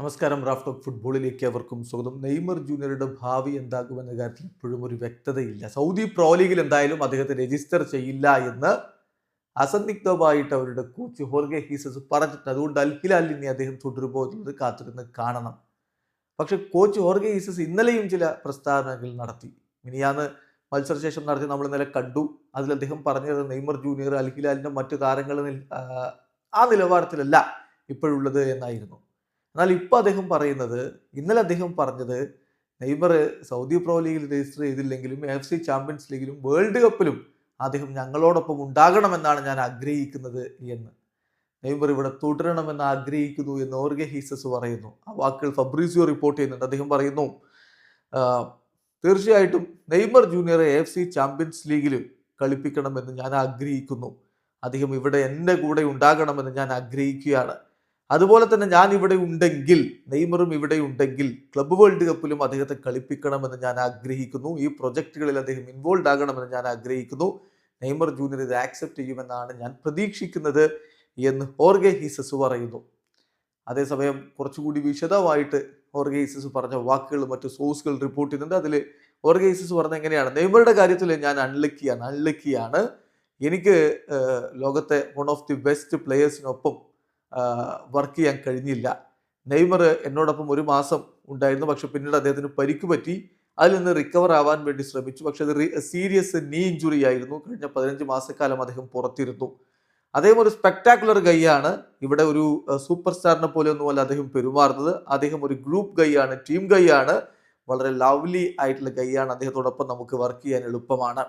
നമസ്കാരം. Raf talk ഫുട്ബോളിലേക്ക് അവർക്കും സ്വാഗതം. നെയ്മർ ജൂനിയറുടെ ഭാവി എന്താകുമെന്ന കാര്യത്തിൽ ഇപ്പോഴും ഒരു വ്യക്തതയില്ല. സൗദി പ്രോ ലീഗിൽ എന്തായാലും അദ്ദേഹത്തെ രജിസ്റ്റർ ചെയ്യില്ല എന്ന് അസന്ദിഗ്ധമായിട്ട് അവരുടെ കോച്ച് ഹോർഗെ ഹീസസ് പറഞ്ഞിട്ടുണ്ട്. അതുകൊണ്ട് അൽഹിലാൽ ഇനി അദ്ദേഹം തുടരുമോ എന്നുള്ളത് കാത്തിരുന്ന് കാണണം. പക്ഷെ കോച്ച് ഹോർഗെ ഹീസസ് ഇന്നലെയും ചില പ്രസ്താവനകൾ നടത്തി. മിനിയാന്ന് മത്സരശേഷം നടത്തി നമ്മൾ ഇന്നലെ കണ്ടു. അതിൽ അദ്ദേഹം പറഞ്ഞത് നെയ്മർ ജൂനിയർ അൽഹിലാലിന്റെ മറ്റു താരങ്ങളിൽ ആ, ആ നിലവാരത്തിലല്ല ഇപ്പോഴുള്ളത് എന്നായിരുന്നു. എന്നാൽ ഇപ്പോൾ അദ്ദേഹം പറയുന്നത് ഇന്നലെ അദ്ദേഹം പറഞ്ഞത് നെയ്മർ സൗദി പ്രോ ലീഗിൽ രജിസ്റ്റർ ചെയ്തില്ലെങ്കിലും എഫ് സി ചാമ്പ്യൻസ് ലീഗിലും വേൾഡ് കപ്പിലും അദ്ദേഹം ഞങ്ങളോടൊപ്പം ഉണ്ടാകണമെന്നാണ് ഞാൻ ആഗ്രഹിക്കുന്നത് എന്ന്. നെയ്മർ ഇവിടെ തുടരണമെന്ന് ആഗ്രഹിക്കുന്നു എന്ന് ഓർഗെ ഹീസസ് പറയുന്നു. ആ വാക്കുകൾ ഫബ്രീസിയോ റിപ്പോർട്ട് ചെയ്യുന്നുണ്ട്. അദ്ദേഹം പറയുന്നു "ആ, തീർച്ചയായിട്ടും നെയ്മർ ജൂനിയറെ എഫ് സി ചാമ്പ്യൻസ് ലീഗിൽ കളിപ്പിക്കണമെന്ന് ഞാൻ ആഗ്രഹിക്കുന്നു. അദ്ദേഹം ഇവിടെ എന്റെ കൂടെ ഉണ്ടാകണമെന്ന് ഞാൻ ആഗ്രഹിക്കുകയാണ്. അതുപോലെ തന്നെ ഞാൻ ഇവിടെ ഉണ്ടെങ്കിൽ നെയ്മറും ഇവിടെ ഉണ്ടെങ്കിൽ ക്ലബ്ബ് വേൾഡ് കപ്പിലും അദ്ദേഹത്തെ കളിപ്പിക്കണമെന്ന് ഞാൻ ആഗ്രഹിക്കുന്നു. ഈ പ്രൊജക്റ്റുകളിൽ അദ്ദേഹം ഇൻവോൾവ് ആകണമെന്ന് ഞാൻ ആഗ്രഹിക്കുന്നു. നെയ്മർ ജൂനിയർ ഇത് ആക്സെപ്റ്റ് ചെയ്യുമെന്നാണ് ഞാൻ പ്രതീക്ഷിക്കുന്നത് എന്ന് ഓർഗെ ഹീസസ് പറയുന്നു. അതേസമയം കുറച്ചുകൂടി വിശദമായിട്ട് ഓർഗെ ഹീസസ് പറഞ്ഞ വാക്കുകൾ മറ്റു സോഴ്സുകൾ റിപ്പോർട്ട് ചെയ്യുന്നുണ്ട്. അതിൽ ഓർഗെ ഹീസസ് പറഞ്ഞ എങ്ങനെയാണ്? നെയ്മറുടെ കാര്യത്തിൽ ഞാൻ അൺലക്കിയാണ് അൺലക്കിയാണ് എനിക്ക് ലോകത്തെ വൺ ഓഫ് ദി ബെസ്റ്റ് പ്ലെയേഴ്സിനൊപ്പം വർക്ക് ചെയ്യാൻ കഴിഞ്ഞില്ല. നെയ്മർ എന്നോടൊപ്പം ഒരു മാസം ഉണ്ടായിരുന്നു. പക്ഷെ പിന്നീട് അദ്ദേഹത്തിന് പരിക്ക് പറ്റി. അതിൽ നിന്ന് റിക്കവർ ആവാൻ വേണ്ടി ശ്രമിച്ചു. പക്ഷെ അത് സീരിയസ് നീ ഇഞ്ചുറി ആയിരുന്നു. കഴിഞ്ഞ പതിനഞ്ച് മാസക്കാലം അദ്ദേഹം പുറത്തിരുന്നു. അദ്ദേഹം ഒരു സ്പെക്ടാക്കുലർ ഗൈയാണ് ഇവിടെ ഒരു സൂപ്പർ സ്റ്റാറിനെ പോലെ ഒന്നുമല്ല അദ്ദേഹം പെരുമാറുന്നത്. അദ്ദേഹം ഒരു ഗ്രൂപ്പ് ഗൈയാണ് ടീം ഗൈയാണ് വളരെ ലവ്ലി ആയിട്ടുള്ള ഗൈയാണ് അദ്ദേഹത്തോടൊപ്പം നമുക്ക് വർക്ക് ചെയ്യാൻ എളുപ്പമാണ്.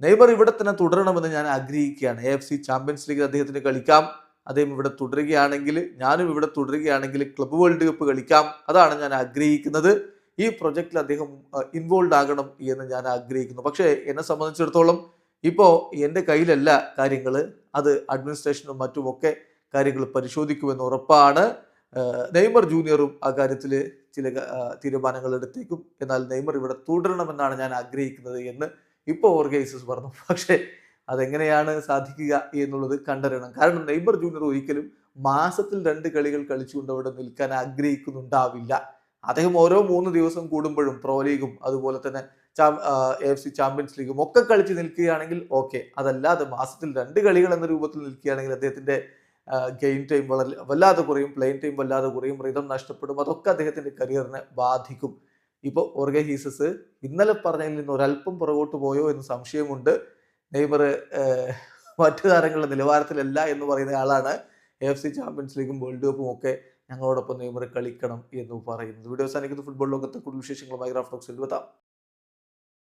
നെയ്മർ ഇവിടെ തന്നെ തുടരണമെന്ന് ഞാൻ ആഗ്രഹിക്കുകയാണ്. എ എഫ് സി ചാമ്പ്യൻസ് ലീഗിൽ അദ്ദേഹത്തിന് കളിക്കാം. അദ്ദേഹം ഇവിടെ തുടരുകയാണെങ്കിൽ ഞാനും ഇവിടെ തുടരുകയാണെങ്കിൽ ക്ലബ് വേൾഡ് കപ്പ് കളിക്കാം അതാണ് ഞാൻ ആഗ്രഹിക്കുന്നത്. ഈ പ്രൊജക്റ്റിൽ അദ്ദേഹം ഇൻവോൾവ് ആകണം എന്ന് ഞാൻ ആഗ്രഹിക്കുന്നു. പക്ഷേ എന്നെ സംബന്ധിച്ചിടത്തോളം ഇപ്പോൾ എന്റെ കയ്യിലല്ല കാര്യങ്ങൾ അത് അഡ്മിനിസ്ട്രേഷനും മറ്റുമൊക്കെ കാര്യങ്ങൾ പരിശോധിക്കുമെന്ന് ഉറപ്പാണ്. നെയ്മർ ജൂനിയറും ആ കാര്യത്തിൽ ചില തീരുമാനങ്ങൾ എടുത്തേക്കും. എന്നാൽ നെയ്മർ ഇവിടെ തുടരണമെന്നാണ് ഞാൻ ആഗ്രഹിക്കുന്നത് എന്ന് ഇപ്പോൾ ഓർഗൈസസ് പറഞ്ഞു. പക്ഷേ അതെങ്ങനെയാണ് സാധിക്കുക എന്നുള്ളത് കണ്ടറിയണം. കാരണം നെയ്മർ ജൂനിയർ ഒരിക്കലും മാസത്തിൽ രണ്ട് കളികൾ കളിച്ചുകൊണ്ട് അവിടെ നിൽക്കാൻ ആഗ്രഹിക്കുന്നുണ്ടാവില്ല. അദ്ദേഹം ഓരോ മൂന്ന് ദിവസം കൂടുമ്പോഴും പ്രോ ലീഗും അതുപോലെ തന്നെ എഫ് സി ചാമ്പ്യൻസ് ലീഗും ഒക്കെ കളിച്ച് നിൽക്കുകയാണെങ്കിൽ ഓക്കെ അതല്ലാതെ മാസത്തിൽ രണ്ട് കളികൾ എന്ന രൂപത്തിൽ നിൽക്കുകയാണെങ്കിൽ അദ്ദേഹത്തിന്റെ ഗെയിം ടൈം വളരെ വല്ലാതെ കുറയും പ്ലെയിൻ ടൈം വല്ലാതെ കുറയും റിതം നഷ്ടപ്പെടും അതൊക്കെ അദ്ദേഹത്തിന്റെ കരിയറിനെ ബാധിക്കും. ഇപ്പോൾ ഓർഗെ ഹീസസ് ഇന്നലെ പറഞ്ഞതിൽ നിന്ന് ഒരല്പം പുറകോട്ട് പോയോ എന്ന് സംശയമുണ്ട്. നെയ്മർ മറ്റു താരങ്ങളുടെ നിലവാരത്തിലല്ല എന്ന് പറയുന്ന ആളാണ് എഫ് സി ചാമ്പ്യൻസ് ലീഗും വേൾഡ് കപ്പും ഒക്കെ ഞങ്ങളോടൊപ്പം നെയ്മർ കളിക്കണം എന്ന് പറയുന്നത്. വീഡിയോ അവസാനിക്കുന്ന. ഫുട്ബോൾ ലോകത്തെ കൂടുതൽ വിശേഷങ്ങളുമായി റാഫ്റ്റോക്സിൽ എത്താം.